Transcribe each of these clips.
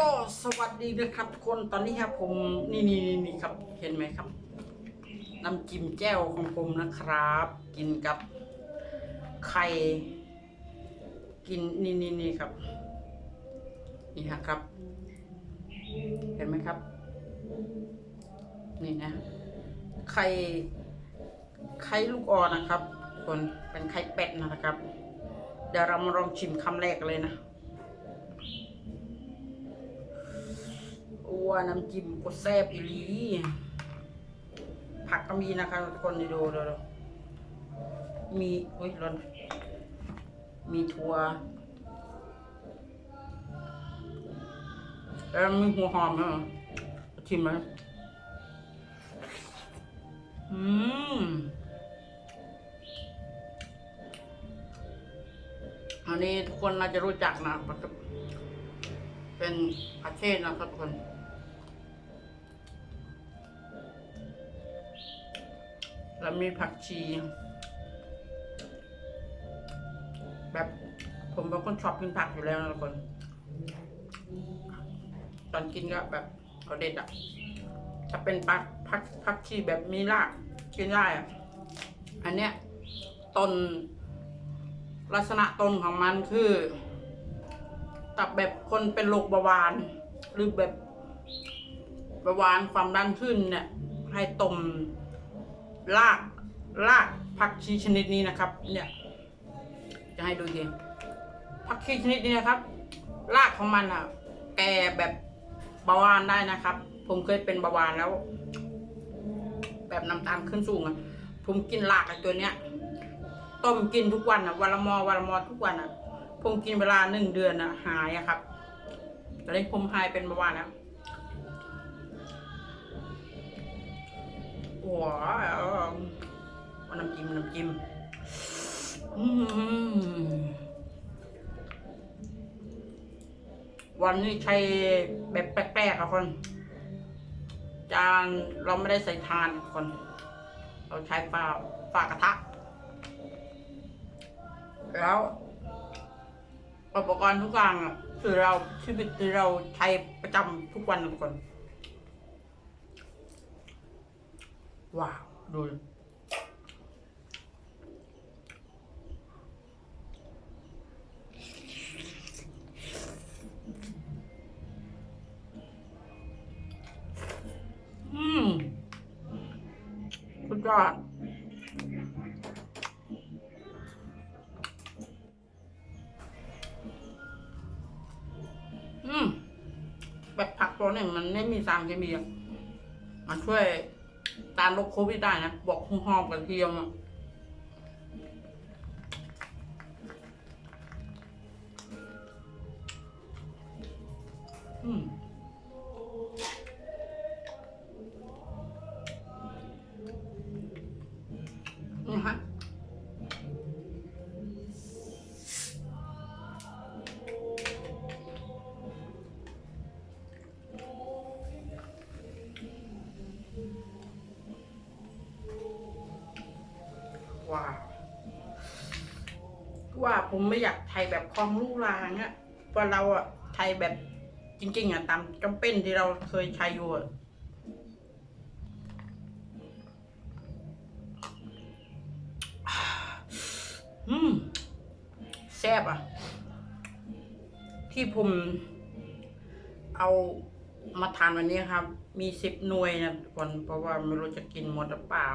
ก็สวัสดีนะครับทุกคนตอนนี้ครับผมนี่นี่นี่นี่ครับเห็นไหมครับน้ำจิ้มแจ่วของผมนะครับ กินกับไข่กินนี่นี่นี่ครับ นี่นะครับ เห็นไหมครับ นี่นะไข่ไข่ลูกอ่อนนะครับคนเป็นไข่เป็ดนะครับ เดี๋ยวเรามาลองชิมคำแรกเลยนะ วน้ำจิ้มก็แซ่บอีหลีผักก็มีนะครับทุกคนดูดูดูมีอุ้ยร้อนมีถั่วแล้วมีหัวหอมนะชิมไหมอืมอันนี้ทุกคนน่าจะรู้จักนะ เป็นอาเช่นะครับทุกคน แล้วมีผักชี แบบผมเป็นคนชอบกินผักอยู่แล้วนะทุกคน ตอนกินก็แบบเอาเด็ดอะถ้าเป็นผักผักผักชีแบบมีรากกินได้อะอันเนี้ยต้นลักษณะต้นของมันคือตับแบบคนเป็นโรคเบาหวาน หรือแบบเบาหวานความดันขึ้นเนี่ย ให้ต้ม รากรากผักชีชนิดนี้นะครับเนี่ยจะให้ดูทีผักชีชนิดนี้นะครับ รากของมันอะ แก่แบบเบาหวานได้นะครับ ผมเคยเป็นเบาหวานแล้ว แบบน้ำตาลขึ้นสูงอะผมกินรากไอ้ตัวเนี้ยต้มกินทุกวันอะวันละมอวันละมอทุกวันอะ ผมกินเวลาหนึ่งเดือนอะหายอะครับตอนนี้ผมหายเป็นเบาหวานแล้ว ว้าวน้ำจิ้มน้ำจิ้มวันนี้ใช้แบบแปลกๆครับคน จานเราไม่ได้ใส่ทานคน เราใช้ฝาฝากระทะ แล้วอุปกรณ์ทุกอย่างคือเราชีวิตที่เราใช้ประจำทุกวันทุกคน ว้าว ดูอืมสุดยอดอืม แบบผักตัวนี้มันไม่มีสารเคมีอะมันช่วย การลบโควิดได้นะ บอกหอมกันเทียมอะ ผมไม่อยากไทยแบบคลองลูกลางอะเพราะเราอะไทยแบบจริง ๆอะตามจำเป็นที่เราเคยใช้อยู่อะอืมแซ่บอะที่ผมเอามาทานวันนี้ครับ มีสิบหน่วยนะทุกคนเพราะว่าไม่รู้จะกินหมดหรือเปล่า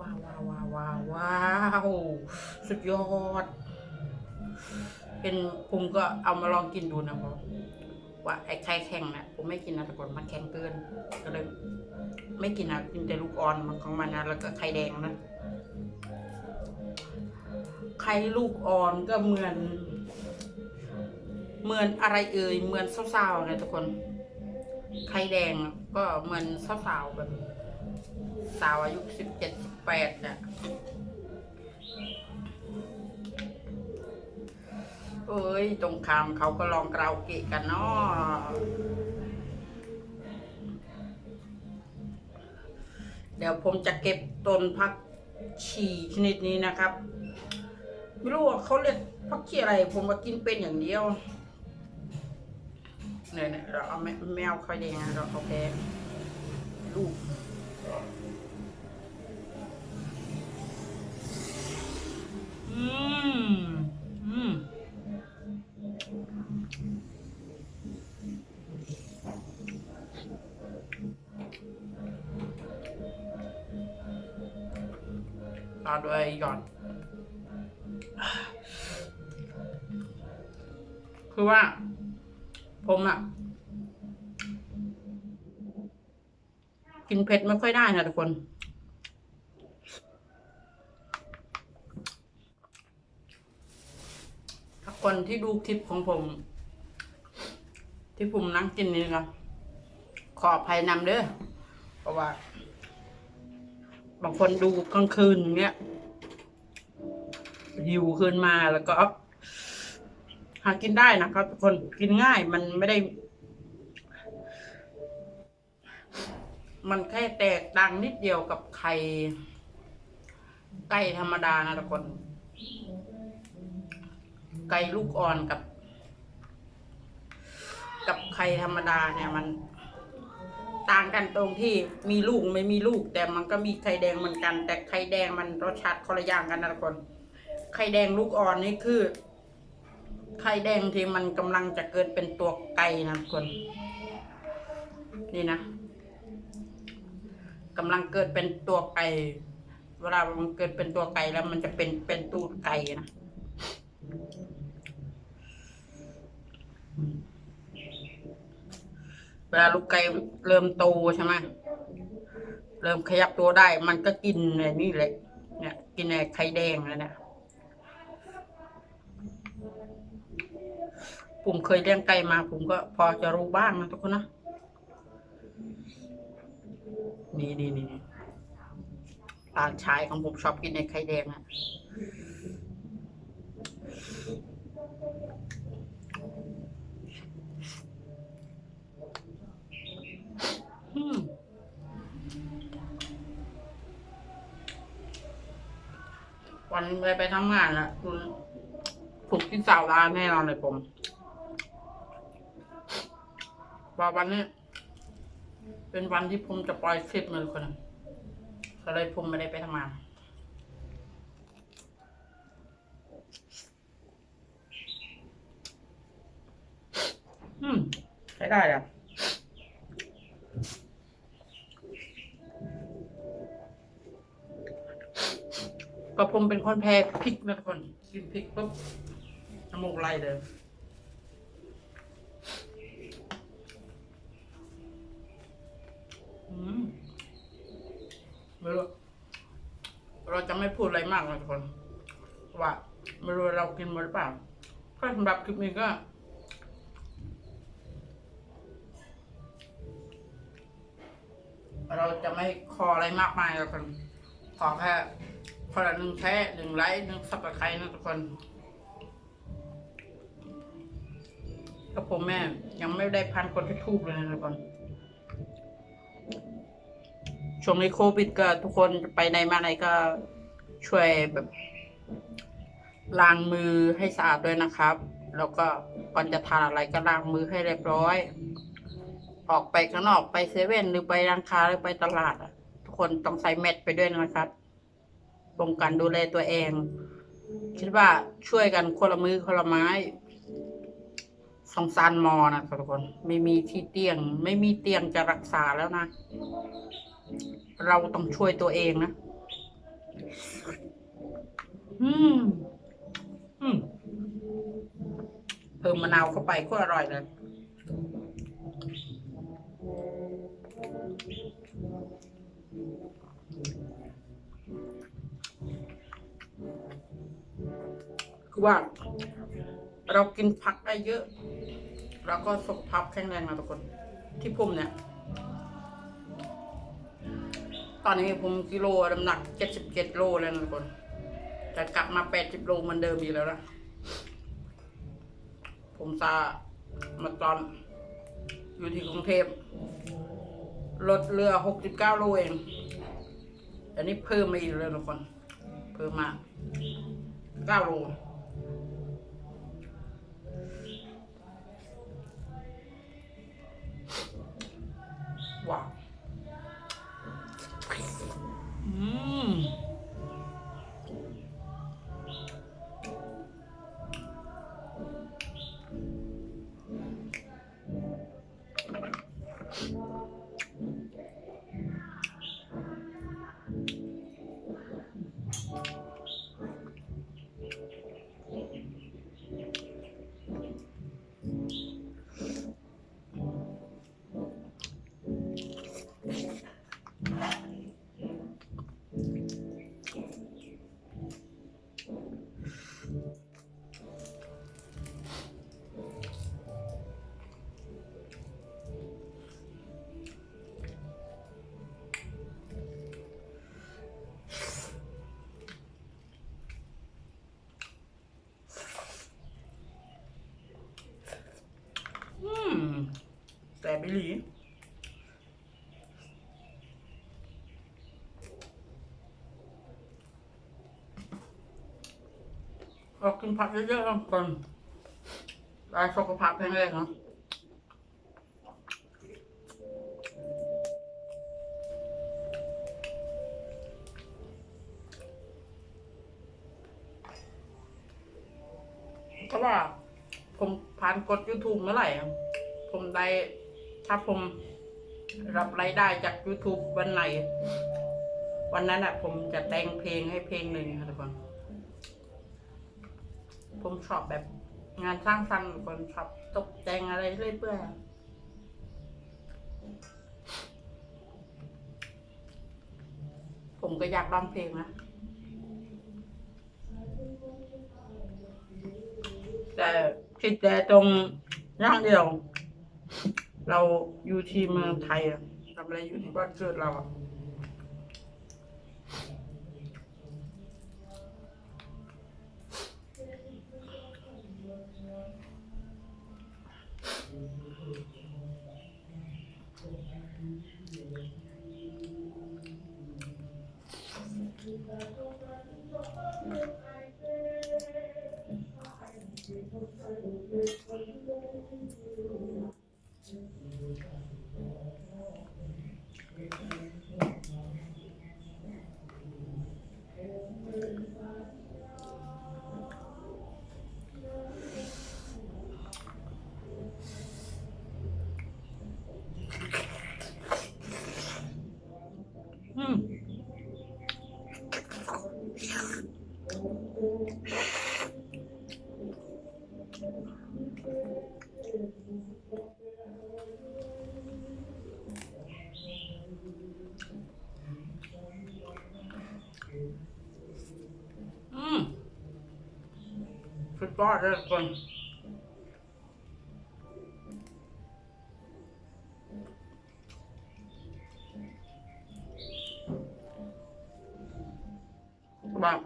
ว้าวว้าวว้าวว้าววาวสุดยอด เป็นผมก็เอามาลองกินดูนะเพราะว่าไอ้ไข่แข็งนะผมไม่กินนะทุกคนมันแข็งเกิน ก็เลย ไม่กินอะกินแต่ลูกอ่อนของมันนะแล้วก็ไข่แดงนะไข่ลูกอ่อนก็เหมือน เหมือนอะไรเอ่ยเหมือนสาวๆไงทุกคนไข่แดงก็เหมือนสาวๆแบบ สาวอายุสิบเจ็ดสิบแปดเนี่ยเอ้ย ตรงคามเขาก็ลองกราโอเกะกันเนาะเดี๋ยวผมจะเก็บต้นพักชีชนิดนี้นะครับ ไม่รู้ว่าเขาเรียกพักชีอะไร ผมมากินเป็นอย่างเดียวเนี่ยเราเอาแมแมวไข่แดงเราเอาแพ้ลูก ต่อด้วยหยอนคือว่า ผมอะกินเผ็ดไม่ค่อยได้นะทุกคน ถ้าคนที่ดูคลิปของผม ที่ผมนั่งกินนี่นะครับขออภัยนำเด้อเพราะว่า บางคนดูกลางคืนเงี้ยหิวคืนมาแล้วก็หากินได้นะครับทุกคนกินง่ายมันไม่ได้ มันแค่แตกต่างนิดเดียวกับไข่ไก่ธรรมดานะทุกคน ไก่ลูกอ่อนกับ กับไข่ธรรมดาเนี่ยมัน ต่างกันตรงที่มีลูกไม่มีลูก แต่มันก็มีไข่แดงเหมือนกัน แต่ไข่แดงมันรสชาติคนละอย่างกันนะทุกคน ไข่แดงลูกอ่อนนี่คือ ไข่แดงที่มันกำลังจะเกิดเป็นตัวไก่นะทุกคน นี่นะกำลังเกิดเป็นตัวไก่ เวลามันเกิดเป็นตัวไก่แล้วมันจะเป็นเป็นตูดไก่นะ เวลาลูกไก่เริ่มโตใช่ไหมเริ่มขยับตัวได้ มันก็กินไอ้นี่แหละ เนี่ย กินไอ้ไข่แดงแล้วเนี่ยผมเคยเลี้ยงไก่มา ผมก็พอจะรู้บ้างนะทุกคนนะ นี่นี่นี่หลานชายของผมชอบกินในไข่แดงอะ อืมวันไม่ไปทำงานละคุณผมกินสาวร้านแน่นอนเลยผมว่าวันนี้ เป็นวันที่ผมจะปล่อยคลิปมาทุกคนนะก็เลยผมไม่ได้ไปทำงานอืมใช้ได้อะ ก็ผมเป็นคนแพ้พริกนะทุกคนกินพริกปุ๊บน้ำมูกไหลเลยอืมไม่รู้เราจะไม่พูดอะไรมากนะทุกคน ว่าไม่รู้เรากินหมดหรือเปล่าก็สำหรับคลิปนี้ก็เราจะไม่ขออะไรมากมายแล้วกันขอแค่ คนละหนึ่งแค่หนึ่งไลค์หนึ่งสับสไครนะทุกคนก็ผมแม่ยังไม่ได้พันคนที่ทูบเลยนะทุกคนช่วงนี้โควิดก็ทุกคนไปไหนมาไหนก็ช่วยแบบล้างมือให้สะอาดด้วยนะครับ แล้วก็ก่อนจะทานอะไรก็ล้างมือให้เรียบร้อย ออกไปข้างนอกไปเซเว่นหรือไปร้านค้าหรือไปตลาดทุกคนต้องใส่แมสไปด้วยนะครับ ป้องกันดูแลตัวเอง คิดว่าช่วยกันคนละมือคนละไม้สงสารมอนะทุกคน ไม่มีที่เตียง ไม่มีเตียงจะรักษาแล้วนะ เราต้องช่วยตัวเองนะ อืม อืม เพิ่มมะนาวเข้าไปก็อร่อยเลย ว่า เรากินผักได้เยอะแล้วก็สุขภาพแข็งแรงนะทุกคน ที่ผมเนี่ย ตอนนี้ผมกิโลน้ำหนักเจ็ดสิบเจ็ดโลแล้วนะทุกคนจะกลับมาแปดสิบโลเหมือนเดิมอีกแล้วนะผมซามาตอน อยู่ที่กรุงเทพลดเรือหกสิบเก้าโลเองอันนี้เพิ่มมาอีกแล้วทุกคน เพิ่มมาเก้าโล อื ออกกินผักเยอะๆกันก่อนได้สุขภาพแข็งแรงเนาะเพราะว่าผมผ่านกด YouTube เมื่อไหร่ ผมได้ ถ้าผมรับรายได้จาก YouTube วันไหน วันนั้นอะ ผมจะแต่งเพลงให้เพลงหนึ่งค่ะทุกคน ผมชอบแบบ งานสร้างสรรค์คนชอบตกแต่งอะไรเรื่อยเปื่อยผมก็อยากร้องเพลงนะ แต่ผิดแต่ตรงอย่างเดียว เราอยู่ที่เมืองไทยอะทำอะไรอยู่ที่บ้านเกิดเราอะ อืมสุดยอดเลยทุกคนแบบ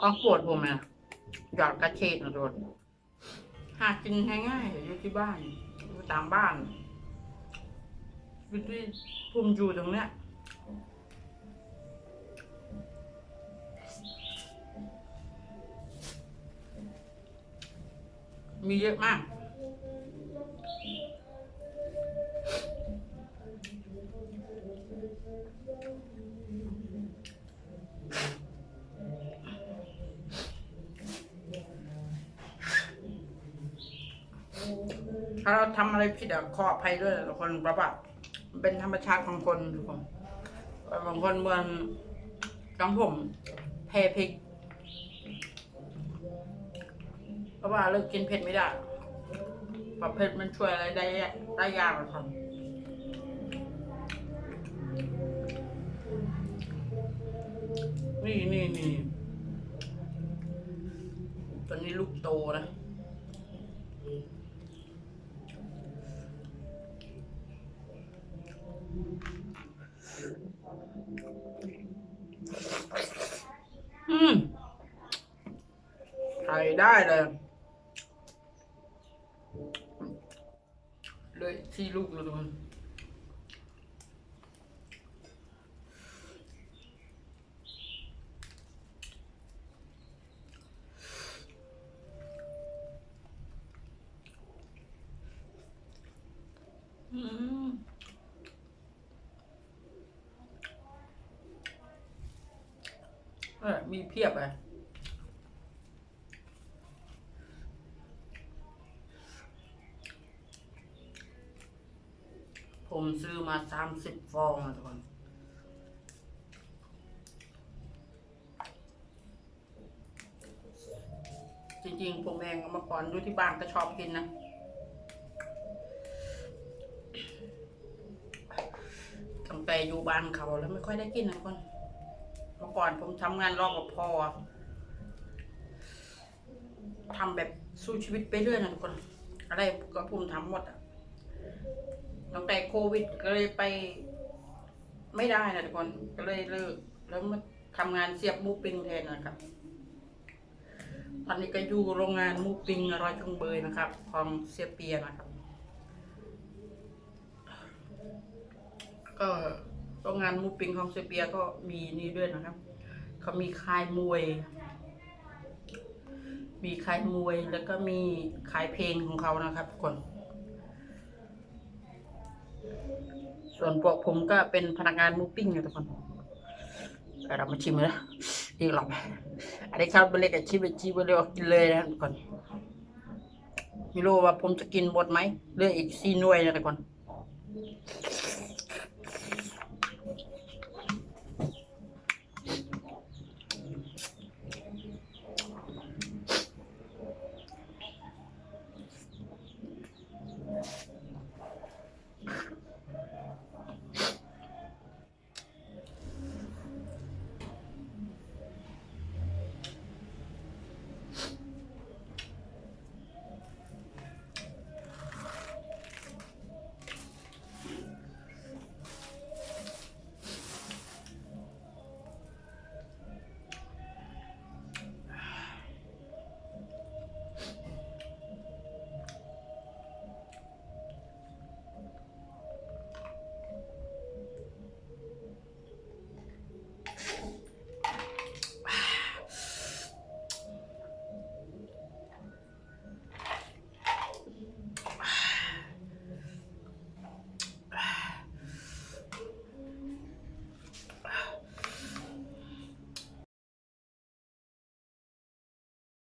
ก็ปวดผมอะหยอดกระเชษนะโดนหากินง่ายๆอยู่ที่บ้านอยู่ตามบ้านอยู่ที่ผมอยู่ตรงเนี้ย มีเยอะมาก ถ้าเราทำอะไรผิดอะขออภัยด้วยทุกคนเพราะว่าเป็นธรรมชาติของคนทุกคนบางคนเมือนกังผมแพ้พริก เพ ราะว่าเลิกกินเผ็ดไม่ได้เพราะเผ็ดมันช่วยอะไรได้ได้ยากเลยครับนี่นี่นี่ลูกโตนะอืมใส่ได้เลย เลย ที่ลูกเลยทุกคนอืมเออมีเพียบเลยผมซื้อมาสามสิบฟองนะทุกคนจริงๆผมเองเอามาก่อนอยู่ที่บ้านก็ชอบกินนะ ตั้งแต่อยู่บ้านเขาแล้วไม่ค่อยได้กินนะคน เมื่อก่อนผมทำงานรอบกับพ่อทำแบบสู้ชีวิตไปเรื่อยนะทุกคน อะไรก็ผมทำหมดอะ ตั้งแต่โควิดก็เลยไป ไม่ได้นะทุกคนก็เลยเลิกแล้วมาทำงานเสียบมูปิงแทนนะครับ ตอนนี้ก็อยู่โรงงานมูปิงอร่อยจังเบยนะครับ ของเสียเปียนะครับ ก็โรงงานมูปิงของเซเปียก็มีนี่ด้วยนะครับ เขามีค่ายมวย มีค่ายมวยแล้วก็มีค่ายเพลงของเขานะครับทุกคน ส่วนพวกผมก็เป็นพนักงานมูปิ้งนะทุกคนเรามาชิมเลยนะอีกรอกอันนี้ครับเป็นเล็กกับชิมไปชิมไปเร็วกินเลยนะทุกคนไม่รู้ว่าผมจะกินหมดไหมเหลืออีกสี่หน่วยนะทุกคน